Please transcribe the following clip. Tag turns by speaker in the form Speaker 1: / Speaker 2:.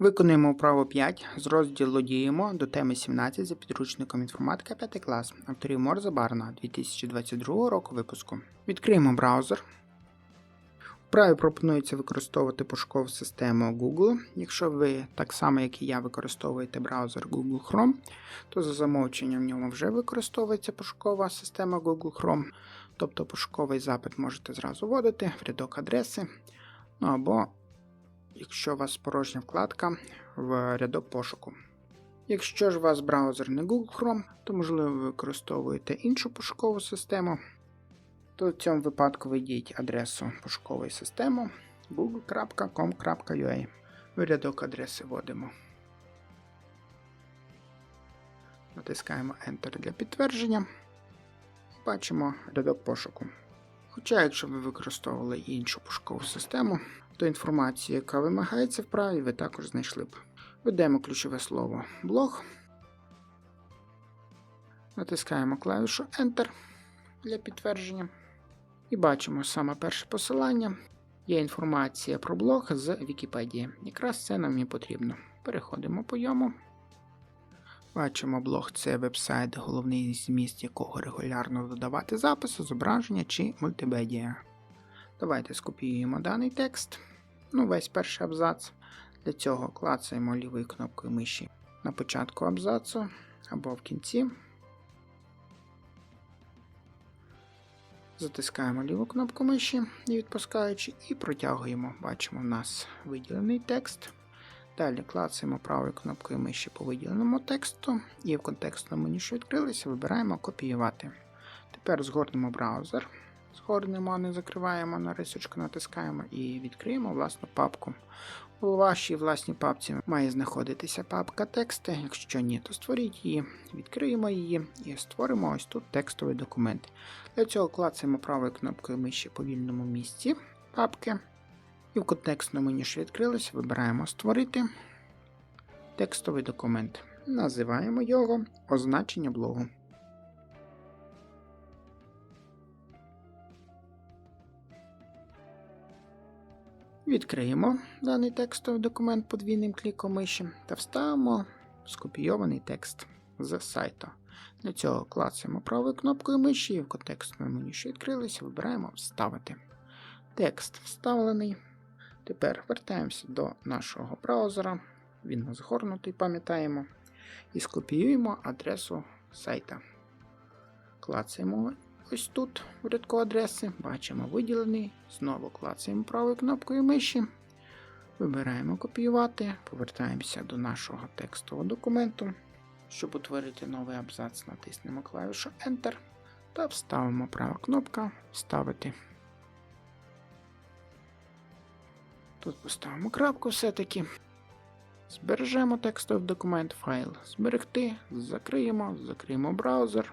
Speaker 1: Виконуємо вправо 5 з розділу Діємо до теми 17 за підручником інформатика 5 клас авторів Морза Барна 2022 року випуску. Відкриємо браузер. Вправі пропонується використовувати пошукову систему Google. Якщо ви так само, як і я, використовуєте браузер Google Chrome, то за замовченням в ньому вже використовується пошукова система Google Chrome. Тобто пошуковий запит можете зразу вводити в рядок адреси. Ну або якщо у вас порожня вкладка в рядок пошуку. Якщо ж у вас браузер не Google Chrome, то можливо ви використовуєте іншу пошукову систему, то в цьому випадку введіть адресу пошукової системи google.com.ua. В рядок адреси вводимо. Натискаємо Enter для підтвердження. Бачимо рядок пошуку. Хоча, якщо ви використовували іншу пошукову систему, то інформацію, яка вимагається в праві, ви також знайшли б. Введемо ключове слово блог. Натискаємо клавішу Enter для підтвердження. І бачимо саме перше посилання. Є інформація про блог з Вікіпедії. Якраз це нам і потрібно. Переходимо по йому. Бачимо, блог це вебсайт, головний зміст якого регулярно додавати записи, зображення чи мультимедіа. Давайте скопіюємо даний текст, ну весь перший абзац. Для цього клацаємо лівою кнопкою миші на початку абзацу або в кінці. Затискаємо ліву кнопку миші, не відпускаючи, і протягуємо. Бачимо, в нас виділений текст. Далі клацаємо правою кнопкою миші по виділеному тексту, і в контекстному меню, що відкрилося, вибираємо копіювати. Тепер згорнемо браузер, згорнемо, не закриваємо на рисочку, натискаємо і відкриємо власну папку. У вашій власній папці має знаходитися папка тексти. Якщо ні, то створіть її, відкриємо її і створимо ось тут текстовий документ. Для цього клацаємо правою кнопкою миші по вільному місці папки. І в контекстному меню, що відкрилося, вибираємо Створити текстовий документ. Називаємо його Означення блогу. Відкриємо даний текстовий документ подвійним кліком миші та вставимо скопійований текст з сайту. Для цього клацаємо правою кнопкою миші і в контекстному меню, що відкрилося, вибираємо Вставити. Текст вставлений. Тепер вертаємося до нашого браузера. Він у згорнутий, пам'ятаємо. І скопіюємо адресу сайта. Клацаємо ось тут в рядку адреси. Бачимо виділений. Знову клацаємо правою кнопкою миші. Вибираємо копіювати, повертаємося до нашого текстового документу. Щоб утворити новий абзац, натиснемо клавішу Enter та вставимо права кнопка Вставити. Тут поставимо крапку все-таки. Збережемо текстовий документ файл. Зберегти, закриємо, закриємо браузер.